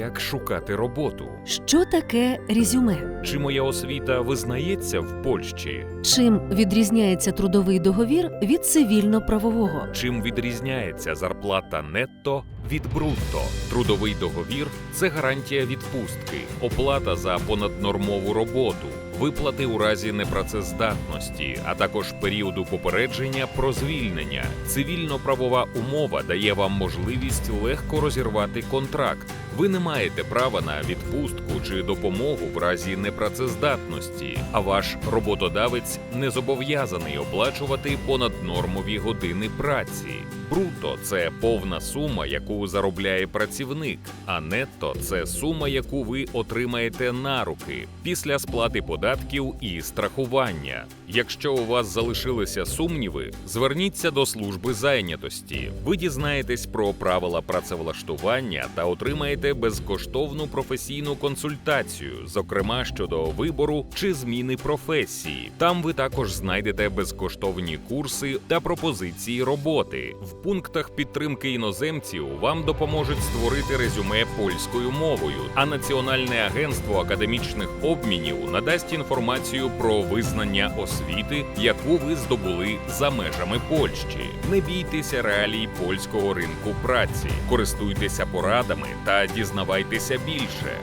як шукати роботу. Що таке резюме? Чи моя освіта визнається в Польщі? Чим відрізняється трудовий договір від цивільно-правового? Чим відрізняється зарплата нетто від брутто? Трудовий договір це гарантія відпустки, оплата за понаднормову роботу, виплати у разі непрацездатності, а також періоду попередження про звільнення. Цивільно-правова умова дає вам можливість легко розірвати контракт. Ви не маєте права на відпустку чи допомогу в разі непрацездатності, а ваш роботодавець не зобов'язаний оплачувати понаднормові години праці. Бруто це повна сума, яку заробляє працівник, а нетто це сума, яку ви отримаєте на руки після сплати податків і страхування. Якщо у вас залишилися сумніви, зверніться до служби зайнятості. Ви дізнаєтесь про правила працевлаштування та отримаєте безкоштовну професійну консультацію, зокрема щодо вибору чи зміни професії. Там ви також знайдете безкоштовні курси та пропозиції роботи. В пунктах підтримки іноземців вам допоможуть створити резюме польською мовою, а Національне агентство академічних обмінів надасть інформацію про визнання освіти, яку ви здобули за межами Польщі. Не бійтеся реалій польського ринку праці, користуйтеся порадами та дізнавайтеся більше.